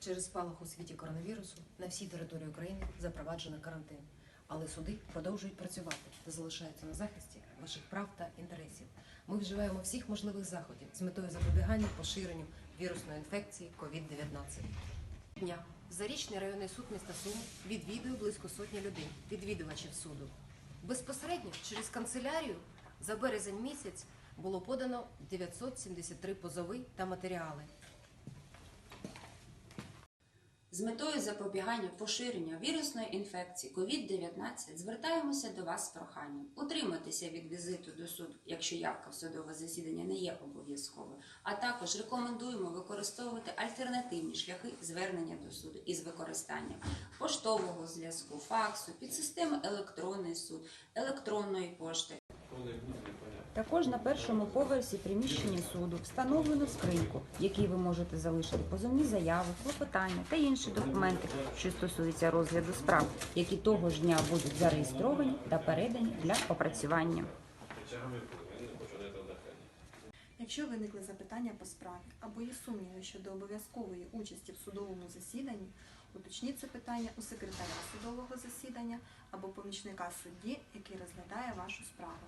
Через спалах у світі коронавірусу на всій території України запроваджено карантин, але суди продовжують працювати та залишаються на захисті ваших прав та інтересів. Ми вживаємо всіх можливих заходів з метою запобігання поширенню вірусної інфекції COVID-19. Дня зарічний районний суд міста Суми відвідує близько сотні людей, відвідувачів суду. Безпосередньо через канцелярію за березень місяць було подано 973 позови та матеріали. З метою запобігання поширення вірусної інфекції COVID-19 звертаємося до вас з проханням утриматися від візиту до суду, якщо явка в судове засідання не є обов'язковою, а також рекомендуємо використовувати альтернативні шляхи звернення до суду із використанням поштового зв'язку, факсу, підсистеми електронний суд, електронної пошти. Також на першому поверсі приміщення суду встановлено скриньку, в якій ви можете залишити позовні заяви, клопотання та інші документи, що стосуються розгляду справ, які того ж дня будуть зареєстровані та передані для опрацювання. Якщо виникли запитання по справі або є сумніви щодо обов'язкової участі в судовому засіданні, уточніть це питання у секретаря судового засідання або помічника судді, який розглядає вашу справу.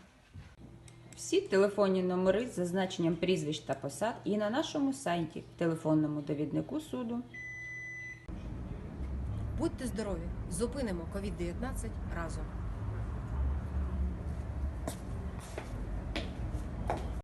Всі телефонні номери з зазначенням прізвищ та посад і на нашому сайті, телефонному довіднику суду. Будьте здорові! Зупинимо COVID-19 разом!